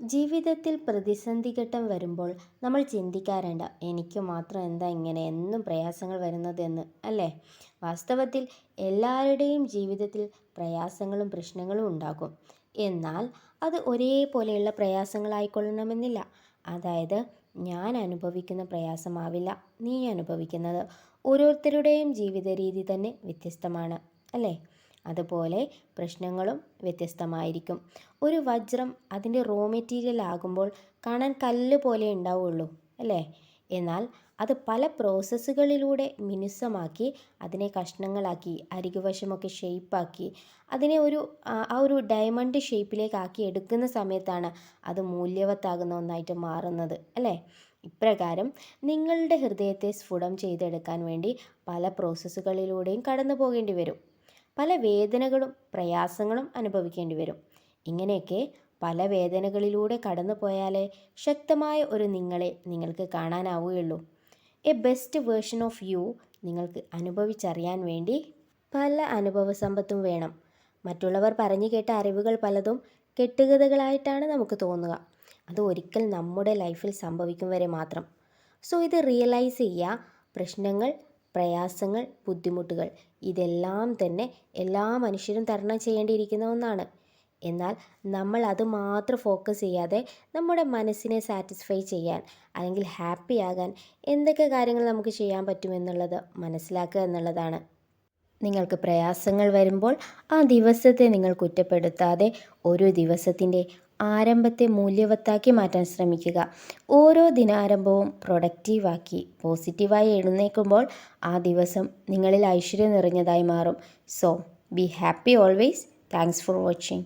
ജീവിതത്തിൽ പ്രതിസന്ധി ഘട്ടം വരുമ്പോൾ നമ്മൾ ചിന്തിക്കാറുണ്ട് എനിക്ക് മാത്രം എന്താ ഇങ്ങനെ? എന്നും പ്രയാസങ്ങൾ വരുന്നതെന്ന് അല്ലേ? വാസ്തവത്തിൽ എല്ലാവരുടെയും ജീവിതത്തിൽ പ്രയാസങ്ങളും പ്രശ്നങ്ങളും ഉണ്ടാകും. എന്നാൽ അത് ഒരേപോലെയുള്ള പ്രയാസങ്ങളായിക്കൊള്ളണമെന്നില്ല. അതായത് ഞാൻ അനുഭവിക്കുന്ന പ്രയാസമാവില്ല. നീ അനുഭവിക്കുന്നത് ഓരോരുത്തരുടെയും ജീവിത രീതി തന്നെ വ്യത്യസ്തമാണ് അല്ലേ? അതുപോലെ പ്രശ്നങ്ങളും വ്യത്യസ്തമായിരിക്കും. ഒരു വജ്രം അതിന്റെ റോ മെറ്റീരിയൽ ആകുമ്പോൾ കാണാൻ കല്ല് പോലെ ഉണ്ടാവുള്ളൂ അല്ലേ? എന്നാൽ അത് പല പ്രോസസ്സുകളിലൂടെ മിനുസമാക്കി അതിനെ കഷ്ണങ്ങളാക്കി അരികുവശമൊക്കെ ഷേപ്പാക്കി അതിനെ ഒരു ആ ഒരു ഡയമണ്ട് ഷേപ്പിലേക്ക് ആക്കി എടുക്കുന്ന സമയത്താണ് അത് മൂല്യവത്താകുന്ന ഒന്നായിട്ട് മാറുന്നത് അല്ലേ? ഇപ്രകാരം നിങ്ങളുടെ ഹൃദയത്തെ സ്ഫുടം ചെയ്തെടുക്കാൻ വേണ്ടി പല പ്രോസസ്സുകളിലൂടെയും കടന്നു പോകേണ്ടി വരും. പല വേദനകളും പ്രയാസങ്ങളും അനുഭവിക്കേണ്ടി വരും. ഇങ്ങനെയൊക്കെ പല വേദനകളിലൂടെ കടന്നു പോയാലേ ശക്തമായ ഒരു നിങ്ങളെ നിങ്ങൾക്ക് കാണാനാവുകയുള്ളൂ. A best version of you നിങ്ങൾക്ക് അനുഭവിച്ചറിയാൻ വേണ്ടി പല അനുഭവ സമ്പത്തും വേണം. മറ്റുള്ളവർ പറഞ്ഞു കേട്ട അറിവുകൾ പലതും കെട്ടുകഥകളായിട്ടാണ് നമുക്ക് തോന്നുക. അത് ഒരിക്കൽ നമ്മുടെ ലൈഫിൽ സംഭവിക്കും വരെ മാത്രം. സോ ഇത് റിയലൈസ് ചെയ്യുക. പ്രശ്നങ്ങൾ പ്രയാസങ്ങൾ ബുദ്ധിമുട്ടുകൾ ഇതെല്ലാം തന്നെ എല്ലാ മനുഷ്യരും തരണം ചെയ്യേണ്ടിയിരിക്കുന്ന ഒന്നാണ്. എന്നാൽ നമ്മൾ അത് മാത്രം ഫോക്കസ് ചെയ്യാതെ നമ്മുടെ മനസ്സിനെ സാറ്റിസ്ഫൈ ചെയ്യാൻ അല്ലെങ്കിൽ ഹാപ്പി ആകാൻ എന്തൊക്കെ കാര്യങ്ങൾ നമുക്ക് ചെയ്യാൻ പറ്റുമെന്നുള്ളത് മനസ്സിലാക്കുക എന്നുള്ളതാണ്. നിങ്ങൾക്ക് പ്രയാസങ്ങൾ വരുമ്പോൾ ആ ദിവസത്തെ നിങ്ങൾ കുറ്റപ്പെടുത്താതെ ഒരു ദിവസത്തിന്റെ ആരംഭത്തെ മൂല്യവത്താക്കി മാറ്റാൻ ശ്രമിക്കുക. ഓരോ ദിനാരംഭവും പ്രൊഡക്റ്റീവാക്കി പോസിറ്റീവായി എഴുന്നേൽക്കുമ്പോൾ ആ ദിവസം നിങ്ങളിൽ ഐശ്വര്യം നിറഞ്ഞതായി മാറും. So be happy always thanks for watching.